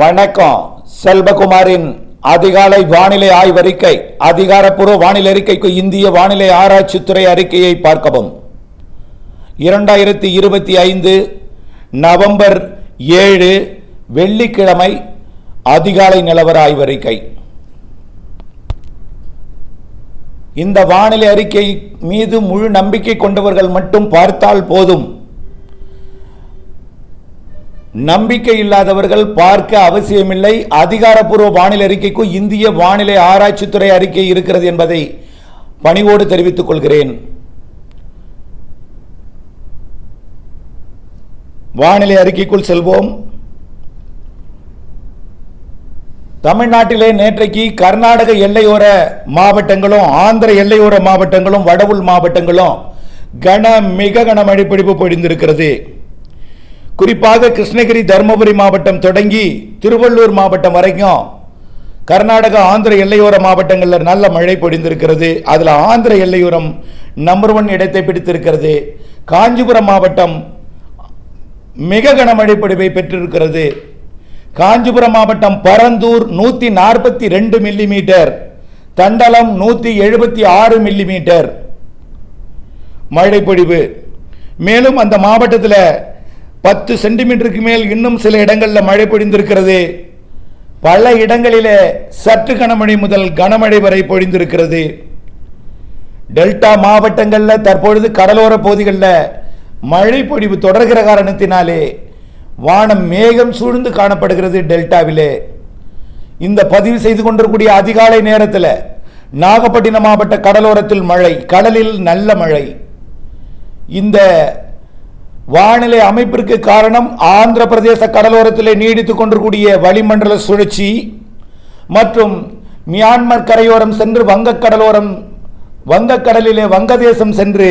வணக்கம். செல்வகுமாரின் அதிகாலை வானிலை ஆய்வறிக்கை அதிகாரப்பூர்வ வானிலை அறிக்கைக்கு இந்திய வானிலை ஆராய்ச்சித்துறை அறிக்கையை பார்க்கவும். இரண்டாயிரத்தி இருபத்தி ஐந்து நவம்பர் ஏழு வெள்ளிக்கிழமை அதிகாலை நிலவர ஆய்வறிக்கை. இந்த வானிலை அறிக்கை மீது முழு நம்பிக்கை கொண்டவர்கள் மட்டும் பார்த்தால் போதும். நம்பிக்கை இல்லாதவர்கள் பார்க்க அவசியமில்லை. அதிகாரப்பூர்வ வானிலை அறிக்கைக்கு இந்திய வானிலை ஆராய்ச்சித்துறை அறிக்கை இருக்கிறது என்பதை பணிவோடு தெரிவித்துக் கொள்கிறேன். வானிலை அறிக்கைக்குள் செல்வோம். தமிழ்நாட்டிலே நேற்றைக்கு கர்நாடக எல்லையோர மாவட்டங்களும் ஆந்திர எல்லையோர மாவட்டங்களும் வடவுள் மாவட்டங்களும் கன மிக கனமழை பிடிப்பு பொழிந்திருக்கிறது. குறிப்பாக கிருஷ்ணகிரி தருமபுரி மாவட்டம் தொடங்கி திருவள்ளூர் மாவட்டம் வரைக்கும் கர்நாடகா ஆந்திர எல்லையோர மாவட்டங்களில் நல்ல மழை பொழிந்திருக்கிறது. அதில் ஆந்திர எல்லையோரம் நம்பர் ஒன் இடத்தை பிடித்திருக்கிறது. காஞ்சிபுரம் மாவட்டம் மிக கனமழை பொழிவை பெற்றிருக்கிறது. காஞ்சிபுரம் மாவட்டம் பரந்தூர் நூற்றி நாற்பத்தி ரெண்டு மில்லிமீட்டர் தண்டலம் நூற்றி எழுபத்தி ஆறு மில்லிமீட்டர் மழை பொழிவு. மேலும் அந்த மாவட்டத்தில் பத்து சென்டிமீட்டருக்கு மேல் இன்னும் சில இடங்களில் மழை பொழிந்திருக்கிறது. பல இடங்களிலே சற்று கனமழை முதல் கனமழை வரை பொழிந்திருக்கிறது. டெல்டா மாவட்டங்களில் தற்பொழுது கடலோர பகுதிகளில் மழை பொழிவு தொடர்கிற காரணத்தினாலே வானம் மேகம் சூழ்ந்து காணப்படுகிறது டெல்டாவிலே. இந்த பதிவு செய்து கொண்டிருக்கூடிய அதிகாலை நேரத்தில் நாகப்பட்டினம் மாவட்ட கடலோரத்தில் மழை கடலில் நல்ல மழை. இந்த வானிலை அமைப்பிற்கு காரணம் ஆந்திர பிரதேச கடலோரத்திலே நீடித்துக் கொண்டிருக்கூடிய வளிமண்டல சுழற்சி மற்றும் மியான்மர் கரையோரம் சென்று வங்கக்கடலோரம் வங்கக்கடலிலே வங்கதேசம் சென்று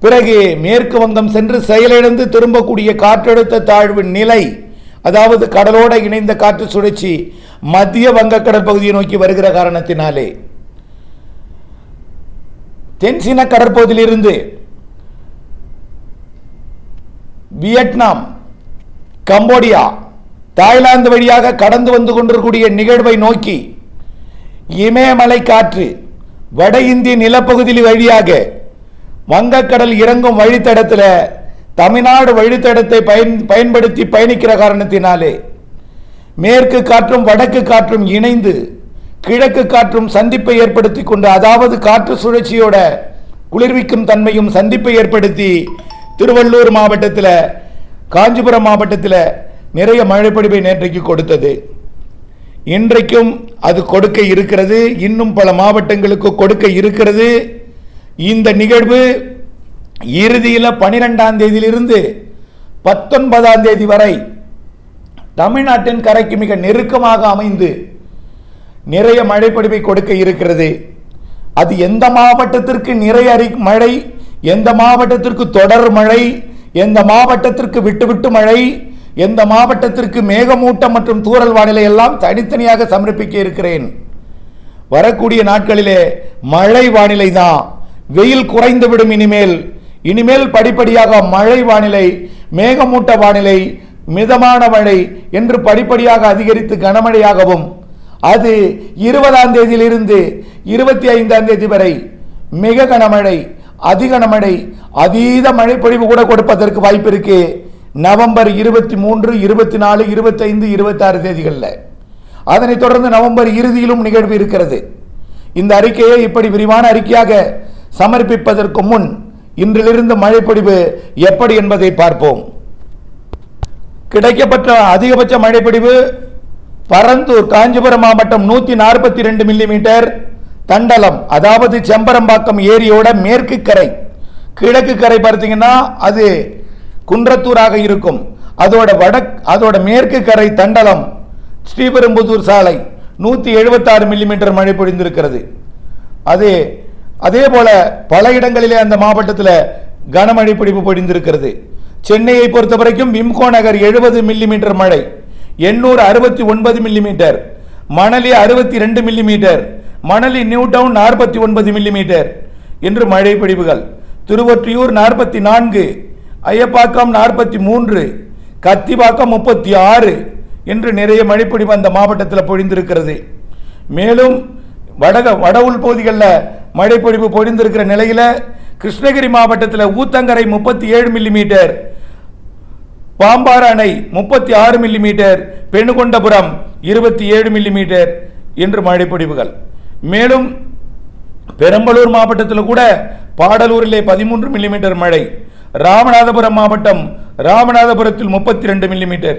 பிறகு மேற்கு வங்கம் சென்று செயலிழந்து திரும்பக்கூடிய காற்றழுத்த தாழ்வு நிலை அதாவது கடலோட இணைந்த காற்று சுழற்சி மத்திய வங்கக்கடல் பகுதியை நோக்கி வருகிற காரணத்தினாலே. தென்சீன கடற்பகுதியிலிருந்து வியட்நாம் கம்போடியா தாய்லாந்து வழியாக கடந்து வந்து கொண்டிருக்கூடிய நிகழ்வை நோக்கி இமயமலை காற்று வட இந்திய நிலப்பகுதி வழியாக வங்கக்கடல் இறங்கும் வழித்தடத்தில் தமிழ்நாடு வழித்தடத்தை பயன் பயன்படுத்தி பயணிக்கிற காரணத்தினாலே மேற்கு காற்றும் வடக்கு காற்றும் இணைந்து கிழக்கு காற்றும் சந்திப்பை ஏற்படுத்தி கொண்டு அதாவது காற்று சுழற்சியோட குளிர்விக்கும் தன்மையும் சந்திப்பை ஏற்படுத்தி திருவள்ளூர் மாவட்டத்தில் காஞ்சிபுரம் மாவட்டத்தில் நிறைய மழைப்பொழிவை நேற்றைக்கு கொடுத்தது. இன்றைக்கும் அது கொடுக்க இருக்கிறது. இன்னும் பல மாவட்டங்களுக்கு கொடுக்க இருக்கிறது. இந்த நிகழ்வு இறுதியில் பனிரெண்டாம் தேதியிலிருந்து பத்தொன்பதாம் தேதி வரை தமிழ்நாட்டின் கரைக்கு மிக நெருக்கமாக அமைந்து நிறைய மழைப்பொழிவை கொடுக்க இருக்கிறது. அது எந்த மாவட்டத்திற்கு நிறைய அறி மழை எந்த மாவட்டத்திற்கு தொடர் மழை எந்த மாவட்டத்திற்கு விட்டுவிட்டு மழை எந்த மாவட்டத்திற்கு மேகமூட்டம் மற்றும் தூறல் வானிலை எல்லாம் தனித்தனியாக சமர்ப்பிக்க இருக்கிறேன். வரக்கூடிய நாட்களிலே மழை வானிலை தான். வெயில் குறைந்துவிடும் இனிமேல். இனிமேல் படிப்படியாக மழை வானிலை மேகமூட்ட வானிலை மிதமான மழை என்று படிப்படியாக அதிகரித்து கனமழையாகவும் அது இருபதாம் தேதியிலிருந்து இருபத்தி ஐந்தாம் தேதி வரை மிக கனமழை. அதிகனமழை அதீத மழை பொழிவு கூட கொடுப்பதற்கு வாய்ப்பு இருக்கு. நவம்பர் இருபத்தி மூன்று இருபத்தி நாலு இருபத்தைந்து இருபத்தாறு தேதிகளில். அதனைத் தொடர்ந்து நவம்பர் இறுதியிலும் நிகழ்வு இருக்கிறது. இந்த அறிக்கையை இப்படி விரிவான அறிக்கையாக சமர்ப்பிப்பதற்கு முன் இன்றிலிருந்து மழைப்பொழிவு எப்படி என்பதை பார்ப்போம். கிடைக்கப்பட்ட அதிகபட்ச மழைப்பொழிவு பரந்தூர் காஞ்சிபுரம் மாவட்டம் நூற்றி நாற்பத்தி ரெண்டு மில்லிமீட்டர். தண்டலம் அதாவது செம்பரம்பாக்கம் ஏரியோட மேற்கு கரை. கிழக்கு கரை பார்த்தீங்கன்னா அது குன்றத்தூராக இருக்கும். அதோட வடக் அதோட மேற்கு கரை தண்டலம் ஸ்ரீபெரும்புதூர் சாலை நூற்றி எழுபத்தாறு மில்லிமீட்டர் மழை பொழிந்திருக்கிறது. அது அதே போல பல இடங்களிலே அந்த மாவட்டத்தில் கனமழை பிடிப்பு பொழிந்திருக்கிறது. சென்னையை பொறுத்த வரைக்கும் விம்கோ நகர் எழுபது மில்லிமீட்டர் மழை எண்ணூர் அறுபத்தி ஒன்பது மில்லிமீட்டர் மணலி அறுபத்தி ரெண்டு மில்லிமீட்டர் மணலி நியூ டவுன் நாற்பத்தி ஒன்பது மில்லிமீட்டர். என்று மழை பிடிவுகள். திருவொற்றியூர் நாற்பத்தி நான்கு ஐயப்பாக்கம் நாற்பத்தி மூன்று கத்திபாக்கம் முப்பத்தி ஆறு என்று நிறைய மழைப்பொழிவு அந்த மாவட்டத்தில் பொழிந்திருக்கிறது. மேலும் வடக வட உள் பகுதிகளில் மழைப்பொழிவு பொழிந்திருக்கிற நிலையில் கிருஷ்ணகிரி மாவட்டத்தில் ஊத்தங்கரை முப்பத்தி ஏழு மில்லிமீட்டர் பாம்பாறு அணை முப்பத்தி ஆறு மில்லிமீட்டர் பெணுகொண்டபுரம் இருபத்தி ஏழு மில்லிமீட்டர் என்று மழைப்பொழிவுகள் மேலும் பெரம்பலூர் மாவட்டத்தில் கூட பாடலூரிலே பதிமூன்று மில்லிமீட்டர் மழை ராமநாதபுரம் மாவட்டம் ராமநாதபுரத்தில் முப்பத்தி ரெண்டு மில்லிமீட்டர்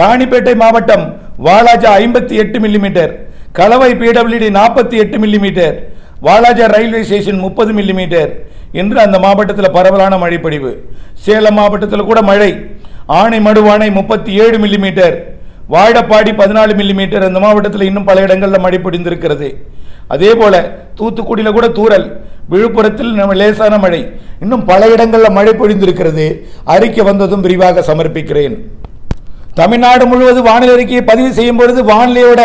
ராணிப்பேட்டை மாவட்டம் வாலாஜா ஐம்பத்தி எட்டு மில்லிமீட்டர் கலவை பிடபிள்யூடி நாற்பத்தி எட்டு மில்லிமீட்டர் வாலாஜா ரயில்வே ஸ்டேஷன் முப்பது மில்லிமீட்டர். என்று அந்த மாவட்டத்தில் பரவலான மழைப்பொழிவு. சேலம் மாவட்டத்தில் கூட மழை. ஆணை மடுவானை முப்பத்தி ஏழு மில்லிமீட்டர். வாழப்பாடி பதினாலு மில்லிமீட்டர் அந்த மாவட்டத்தில் இன்னும் பல இடங்களில் மழை பொழிந்திருக்கிறது. அதே போல தூத்துக்குடியில் கூட தூரல் விழுப்புரத்தில் நம்ம லேசான மழை இன்னும் பல இடங்களில் மழை பொழிந்திருக்கிறது. அறிக்கை வந்ததும் விரிவாக சமர்ப்பிக்கிறேன். தமிழ்நாடு முழுவதும் வானிலை அறிக்கையை பதிவு செய்யும் பொழுது வானிலையோட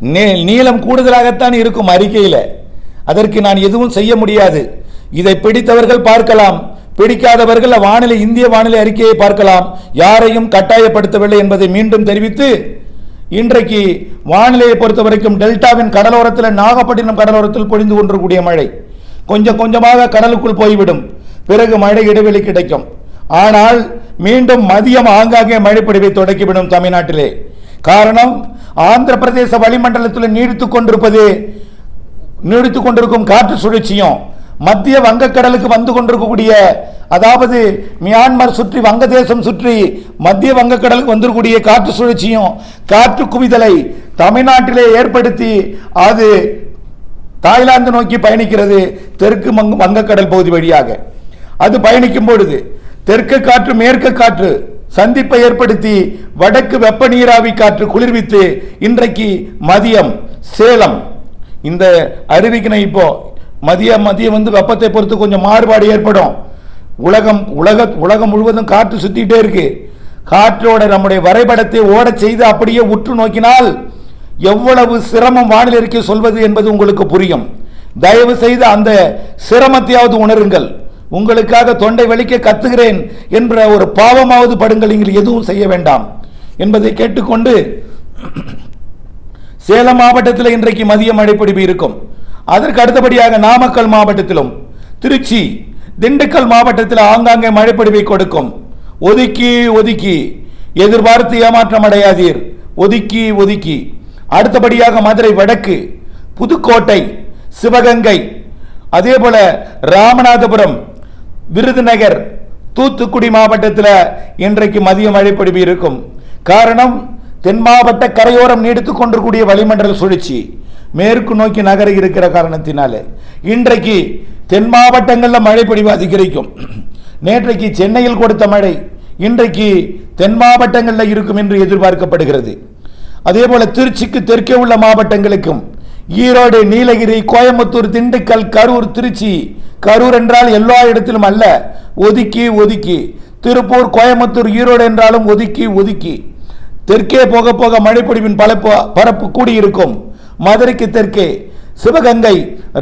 நீ- நீளம் கூடுதலாகத்தான் இருக்கும் அறிக்கையில். அதற்கு நான் எதுவும் செய்ய முடியாது. இதை பிடித்தவர்கள் பார்க்கலாம். பிடிக்காதவர்கள் வானிலை இந்திய வானிலை அறிக்கையை பார்க்கலாம். யாரையும் கட்டாயப்படுத்தவில்லை என்பதை மீண்டும் தெரிவித்து இன்றைக்கு வானிலையை பொறுத்த வரைக்கும் டெல்டாவின் கடலோரத்தில் நாகப்பட்டினம் கடலோரத்தில் பொழிந்து கொண்டிருக்கூடிய மழை. கொஞ்சம் கொஞ்சமாக கடலுக்குள் போய்விடும். பிறகு மழை இடைவெளி கிடைக்கும். ஆனால் மீண்டும் மதியம் ஆங்காங்கே மழைப்பொழிவை தொடக்கிவிடும் தமிழ்நாட்டிலே. காரணம் ஆந்திர பிரதேச வளிமண்டலத்தில் நீடித்துக் கொண்டிருப்பது நீடித்துக் கொண்டிருக்கும் காற்று சுழற்சியும் மத்திய வங்கக்கடலுக்கு வந்து கொண்டிருக்கக்கூடிய அதாவது மியான்மர் சுற்றி வங்கதேசம் சுற்றி மத்திய வங்கக்கடலுக்கு வந்திருக்கக்கூடிய காற்று சுழற்சியும் காற்று குவிதலை தமிழ்நாட்டிலே ஏற்படுத்தி அது தாய்லாந்து நோக்கி பயணிக்கிறது தெற்கு மங்க- வங்கக்கடல் பகுதி வழியாக. அது பயணிக்கும் பொழுது தெற்கு காற்று மேற்கு காற்று சந்திப்பை ஏற்படுத்தி வடக்கு வெப்ப நீராவி காற்று குளிர்வித்து இன்றைக்கு மதியம் சேலம். இந்த அருவிக்கினை இப்போ மதியம் மதியம் வந்து வெப்பத்தை பொறுத்து கொஞ்சம் மாறுபாடு ஏற்படும். உலகம் உலக உலகம் முழுவதும் காற்று சுத்திட்டே இருக்கு. காற்றோட நம்முடைய வரைபடத்தை ஓடச் செய்து அப்படியே உற்று நோக்கினால் எவ்வளவு சிரமம் வானிலை சொல்வது என்பது உங்களுக்கு புரியும். தயவு செய்து அந்த சிரமத்தையாவது உணருங்கள். உங்களுக்காக தொண்டை வலிக்க கத்துகிறேன் என்ற ஒரு பாவமாவது படுங்கள் நீங்கள் எதுவும் செய்ய வேண்டாம் என்பதை கேட்டுக்கொண்டு சேலம் மாவட்டத்தில் இன்றைக்கு மதிய மழைப்பிடிப்பு இருக்கும். அதற்கு அடுத்தபடியாக நாமக்கல் மாவட்டத்திலும் திருச்சி திண்டுக்கல் மாவட்டத்தில் ஆங்காங்கே மழைப்பிடிப்பை கொடுக்கும். ஒதுக்கி ஒதுக்கி. எதிர்பார்த்து ஏமாற்றம் அடையாதீர். ஒதுக்கி ஒதுக்கி. அடுத்தபடியாக மதுரை வடக்கு புதுக்கோட்டை சிவகங்கை. அதே போல ராமநாதபுரம் விருதுநகர் தூத்துக்குடி மாவட்டத்தில் இன்றைக்கு மதிய மழைப்பொழிவு இருக்கும். காரணம் தென் மாவட்ட கரையோரம் நீடித்துக் கொண்டிருக்கூடிய வளிமண்டல சுழற்சி. மேற்கு நோக்கி நகர இருக்கிற காரணத்தினாலே இன்றைக்கு தென் மாவட்டங்களில் மழைப்பொழிவு அதிகரிக்கும். நேற்றைக்கு சென்னையில் கொடுத்த மழை இன்றைக்கு தென் மாவட்டங்களில் இருக்கும் என்று எதிர்பார்க்கப்படுகிறது. அதே போல திருச்சிக்கு தெற்கே உள்ள மாவட்டங்களுக்கும் ஈரோடு நீலகிரி கோயம்புத்தூர் திண்டுக்கல் கரூர் திருச்சி கரூர் என்றால் எல்லா இடத்திலும் அல்ல ஒதுக்கி ஒதுக்கி. திருப்பூர் கோயம்புத்தூர் ஈரோடு என்றாலும் ஒதுக்கி ஒதுக்கி. தெற்கே போக போக மழைப்பொழிவின் பரப்பு பரப்பு கூடியிருக்கும். மதுரைக்கு தெற்கே சிவகங்கை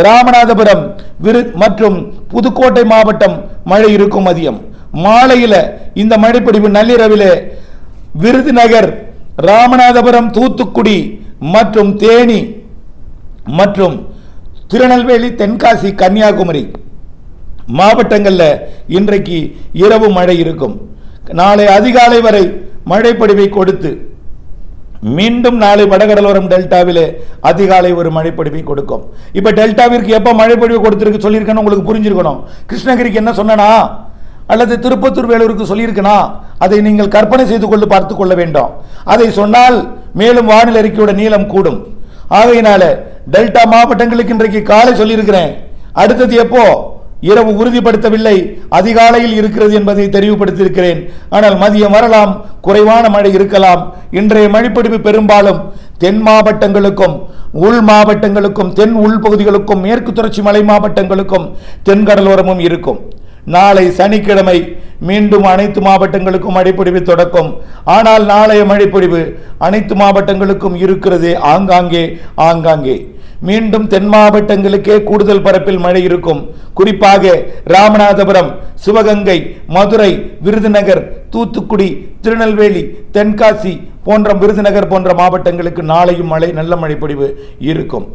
ராமநாதபுரம் விரு மற்றும் புதுக்கோட்டை மாவட்டம் மழை இருக்கும் மதியம். மாலையில் இந்த மழைப்பொழிவு நள்ளிரவில் விருதுநகர் ராமநாதபுரம் தூத்துக்குடி மற்றும் தேனி மற்றும் திருநெல்வேலி தென்காசி கன்னியாகுமரி மாவட்டங்களில் இன்றைக்கு இரவு மழை இருக்கும். நாளை அதிகாலை வரை மழைப்படிவை கொடுத்து மீண்டும் நாளை வடகடலோரம் டெல்டாவிலே அதிகாலை ஒரு மழைப்பொழிவை கொடுக்கும். இப்போ டெல்டாவிற்கு எப்போ மழைப்பொழிவு கொடுத்துருக்கு சொல்லியிருக்கேன்னு உங்களுக்கு புரிஞ்சிருக்கணும். கிருஷ்ணகிரிக்கு என்ன சொன்னனா? அல்லது திருப்பத்தூர் வேலூருக்கு சொல்லியிருக்கனா? அதை நீங்கள் கற்பனை செய்து கொண்டு பார்த்து கொள்ள வேண்டும். அதை சொன்னால் மேலும் வானிலை அறிக்கையோட நீளம் கூடும். ஆகையினால டெல்டா மாவட்டங்களுக்கு இன்றைக்கு காலை சொல்லியிருக்கிறேன். அடுத்தது எப்போ? இரவு உறுதிப்படுத்தவில்லை. அதிகாலையில் இருக்கிறது என்பதை தெரிவுபடுத்தியிருக்கிறேன். ஆனால் மதியம் வரலாம். குறைவான மழை இருக்கலாம். இன்றைய மழைப்பிடிப்பு பெரும்பாலும் தென் மாவட்டங்களுக்கும் உள் மாவட்டங்களுக்கும் தென் உள் பகுதிகளுக்கும் மேற்கு தொடர்ச்சி மலை மாவட்டங்களுக்கும் தென்கடலோரமும் இருக்கும். நாளை சனிக்கிழமை மீண்டும் அனைத்து மாவட்டங்களுக்கும் மழைப்பொழிவு தொடக்கும். ஆனால் நாளைய மழைப்பொழிவு அனைத்து மாவட்டங்களுக்கும் இருக்கிறது ஆங்காங்கே ஆங்காங்கே. மீண்டும் தென் மாவட்டங்களுக்கே கூடுதல் பரப்பில் மழை இருக்கும். குறிப்பாக ராமநாதபுரம் சிவகங்கை மதுரை விருதுநகர் தூத்துக்குடி திருநெல்வேலி தென்காசி போன்ற விருதுநகர் போன்ற மாவட்டங்களுக்கு நாளையும் மழை நல்ல மழைப்பொழிவு இருக்கும்.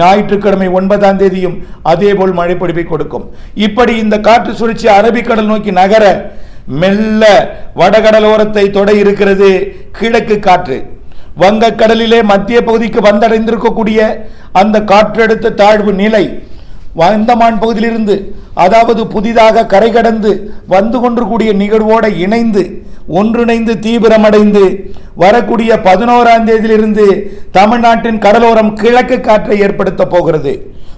ஞாயிற்றுக்கிழமை ஒன்பதாம் தேதியும் அதேபோல் மழைப்பொழிவை கொடுக்கும். இப்படி இந்த காற்று சுழற்சி அரபிக்கடல் நோக்கி நகர மெல்ல வடகடலோரத்தை தொட இருக்கிறது கிழக்கு காற்று. வங்கக்கடலிலே மத்திய பகுதிக்கு வந்தடைந்திருக்கக்கூடிய அந்த காற்றழுத்த தாழ்வு நிலை அந்தமான் பகுதியிலிருந்து அதாவது புதிதாக கரை கடந்து வந்து கொண்டிருக்கூடிய நிகழ்வோடு இணைந்து ஒன்றிணைந்து தீவிரமடைந்து வரக்கூடிய பதினோராம் தேதியிலிருந்து தமிழ்நாட்டின் கடலோரம் கிழக்கு காற்றை ஏற்படுத்த போகிறது.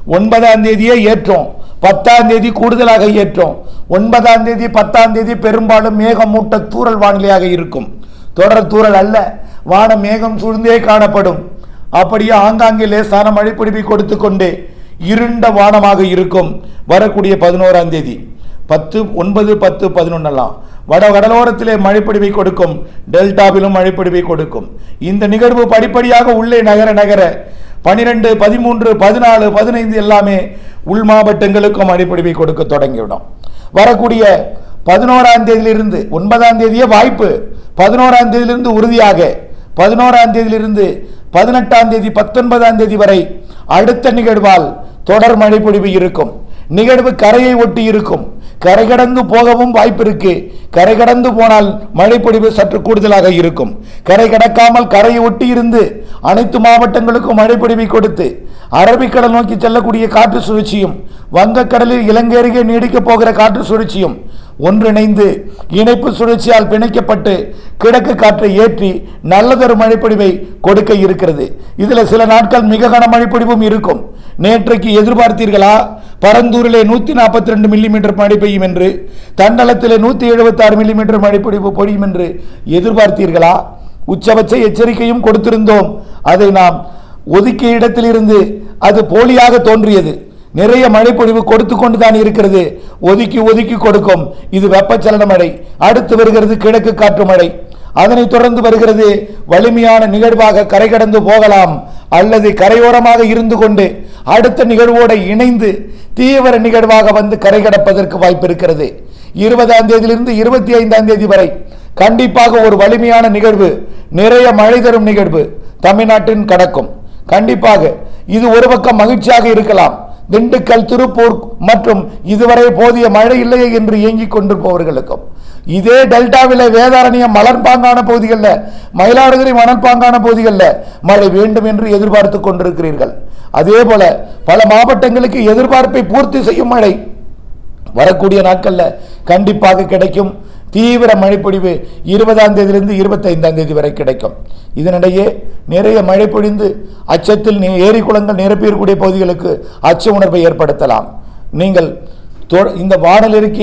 ஒன்பதாம் தேதியே ஏற்றோம். பத்தாம் தேதி கூடுதலாக ஏற்றோம். ஒன்பதாம் தேதி பத்தாம் தேதி பெரும்பாலும் மேகமூட்ட தூரல் வானிலையாக இருக்கும். தொடர் தூறல் அல்ல. வானம் மேகம் சூழ்ந்தே காணப்படும். அப்படியே ஆங்காங்கே லேசான மழைப்பிடிப்பை கொடுத்து கொண்டே இருண்ட வானமாக இருக்கும். வரக்கூடிய பதினோராம் தேதி. பத்து ஒன்பது பத்து பதினொன்னெல்லாம் வட கடலோரத்திலே மழைப்பிடிவை கொடுக்கும். டெல்டாவிலும் மழைப்பிடிவை கொடுக்கும். இந்த நிகழ்வு படிப்படியாக உள்ளே நகர நகர பனிரெண்டு பதிமூன்று பதினாலு பதினைந்து எல்லாமே உள் மாவட்டங்களுக்கும் மழைப்பிடிவை கொடுக்க தொடங்கிவிடும். வரக்கூடிய பதினோராம் தேதியிலிருந்து ஒன்பதாம் தேதியே வாய்ப்பு. பதினோராம் தேதியிலிருந்து உறுதியாக பதினோராம் தேதியிலிருந்து பதினெட்டாம் தேதி பத்தொன்பதாம் தேதி வரை அடுத்த நிகழ்வால் தொடர் மழை பொழிவு இருக்கும். நிகழ்வு கரையை ஒட்டி இருக்கும். கரை கடந்து போகவும் வாய்ப்பு இருக்கு. கரை கடந்து போனால் மழை பொழிவு சற்று கூடுதலாக இருக்கும். கரை கடக்காமல் கரையை ஒட்டி இருந்து அனைத்து மாவட்டங்களுக்கும் மழை பொழிவை கொடுத்து அரபிக்கடல் நோக்கி செல்லக்கூடிய காற்று சுழற்சியும் வங்கக்கடலில் இலங்கை அருகே நீடிக்கப் போகிற காற்று சுழற்சியும் ஒன்றிணைந்து இணைப்பு சுழற்சியால் பிணைக்கப்பட்டு கிழக்கு காற்றை ஏற்றி நல்லதொரு மழைப்பொழிவை கொடுக்க இருக்கிறது. இதில் சில நாட்கள் மிக கன மழைப்பொழிவும் இருக்கும். நேற்றைக்கு எதிர்பார்த்தீர்களா? பரந்தூரிலே நூத்தி நாற்பத்தி ரெண்டு மில்லிமீட்டர் மழை பெய்யும் என்று தண்டலத்திலே நூத்தி எழுபத்தி ஆறு மில்லிமீட்டர் மழைப்பொழிவு பொழியும் என்று எதிர்பார்த்தீர்களா? உச்சபட்ச எச்சரிக்கையும் கொடுத்திருந்தோம். அதை நாம் ஒதுக்கிய இடத்திலிருந்து அது போலியாக தோன்றியது. நிறைய மழைப்பொழிவு கொடுத்து கொண்டு தான் இருக்கிறது. ஒதுக்கி ஒதுக்கி கொடுக்கும். இது வெப்பச்சலன மழை. அடுத்து வருகிறது கிழக்கு காற்று மழை. அதனைத் தொடர்ந்து வருகிறது வலிமையான நிகழ்வாக கரை கடந்து போகலாம். அல்லது கரையோரமாக இருந்து கொண்டு அடுத்த நிகழ்வோடு இணைந்து தீவிர நிகழ்வாக வந்து கரை கடப்பதற்கு வாய்ப்பு இருக்கிறது. இருபதாம் தேதியிலிருந்து இருபத்தி ஐந்தாம் தேதி வரை கண்டிப்பாக ஒரு வலிமையான நிகழ்வு நிறைய மழை தரும் நிகழ்வு தமிழ்நாட்டின் கடக்கும். கண்டிப்பாக இது ஒரு பக்கம் மகிழ்ச்சியாக இருக்கலாம். திண்டுக்கல் திருப்பூர் மற்றும் இதுவரை போதிய மழை இல்லையே என்று இயங்கிக் கொண்டிருப்பவர்களுக்கும். இதே டெல்டாவில் வேதாரண்யம் மலர்பாங்கான பகுதிகளில் மயிலாடுதுறை மணற்பாங்கான பகுதிகளில் மழை வேண்டும் என்று எதிர்பார்த்து கொண்டிருக்கிறீர்கள். அதே போல பல மாவட்டங்களுக்கு எதிர்பார்ப்பை பூர்த்தி செய்யும் மழை வரக்கூடிய நாட்களில் கண்டிப்பாக கிடைக்கும். தீவிர மழைப்பொழிவு இருபதாம் தேதியிலிருந்து இருபத்தைந்தாம் தேதி வரை கிடைக்கும். இதனிடையே நிறைய மழை பொழிந்து அச்சத்தில் ஏரி குளங்கள் நிரப்பியிருக்கக்கூடிய பகுதிகளுக்கு அச்ச உணர்வை ஏற்படுத்தலாம். நீங்கள் தொ- இந்த வானல்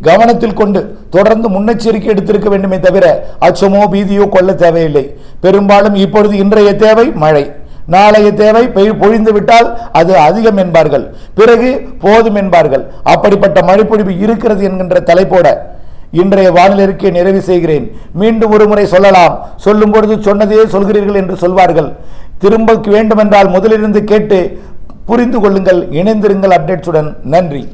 கவனத்தில் கொண்டு தொடர்ந்து முன்னெச்சரிக்கை எடுத்திருக்க வேண்டுமே தவிர அச்சமோ பீதியோ கொள்ள தேவையில்லை. பெரும்பாலும் இப்பொழுது இன்றைய தேவை மழை. நாளைய தேவை பெய் பொழிந்து விட்டால் அது அதிகம் என்பார்கள். பிறகு போதும் என்பார்கள். அப்படிப்பட்ட மழைப்பொழிவு இருக்கிறது என்கின்ற தலைப்போட இன்றைய வானிலை நிறைவு செய்கிறேன். மீண்டும் ஒரு முறை சொல்லலாம். சொல்லும் பொழுது சொன்னதையே சொல்கிறீர்கள் என்று சொல்வார்கள். திரும்ப வேண்டுமென்றால் முதலிருந்து கேட்டு புரிந்து கொள்ளுங்கள். இணைந்திருங்கள் அப்டேட்ஸுடன். நன்றி.